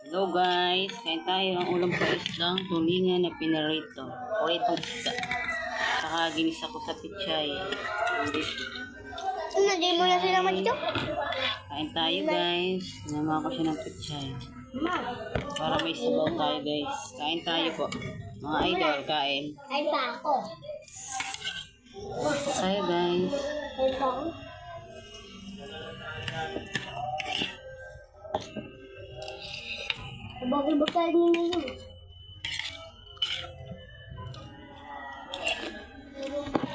Hello guys, kain tayo ang ulam pa isdang tulingan na pinarito. Prito isda. Saka ginisa ko sa pichay. Ano, di mo na sila magto? Kain tayo guys. Sinama ko siya ng pichay. Para may sabaw tayo guys. Kain tayo po. Mga idol, kain. Ay pa ako. Tayo guys. Ay pa ako. Bakit ba tayo nila yun?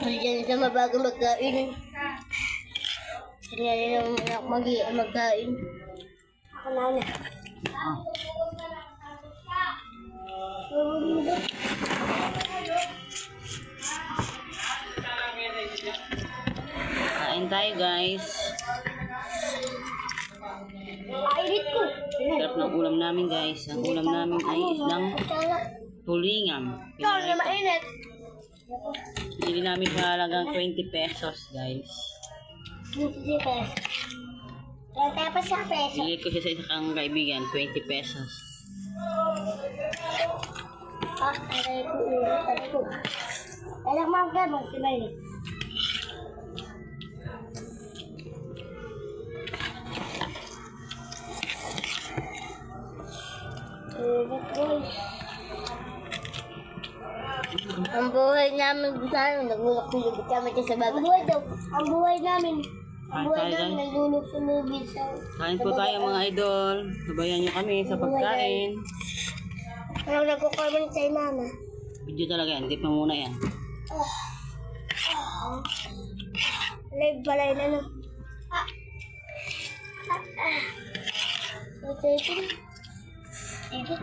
Diyan sa mabago magkain. Kanya nila anak mag magkain. Ako na na. Ah, kain tayo guys. Airit ko. Sarap ng ulam namin guys. Ang ulam namin ay isdang mainit. Bili namin halagang 20 pesos guys. Hindi pesos. Tapos sa peso. Bili ko siya sa isang kaibigan, 20 pesos. Ah, aray ko, aray ko. Anak mo ka, magkimali. Ang buhay namin sa ano, naglulok-lulog kami sa baba. Ang buhay daw, ang buhay namin. Ang Kain buhay tayo, namin, guys. naglulok-lulog sa... Kain po tayo mga idol. Sabayan nyo kami sa pagkain. Parang nagkukorban kay mama. Video talaga yan. Tip mo muna yan. Live pala yun, ano? Ah. Ah. Ah. Ito, Ito.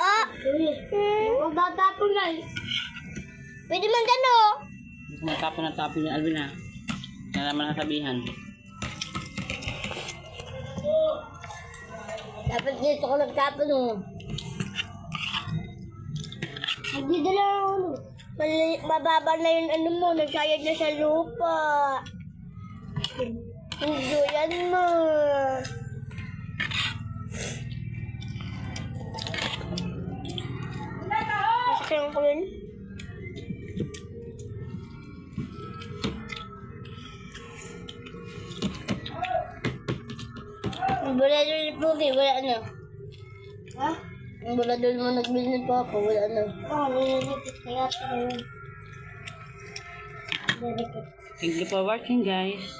Ah! Magtatapon na. Pwede man gano'n. Gusto mo tapon na tapon yung Alvin ha. Kaya naman nasabihan. Dapat dito ko nagtapon mo. Nagdidala ako. mababa na yung ano mo, nagsayad na sa lupa. Hindi yan mo. Masakyan ko yun. Ang buladol ni Pugi, wala ano. Ha? Ang buladol mo nagbili ni Papa, wala ano. Oo, oh, nililipit kaya ito yun. Thank you for watching guys.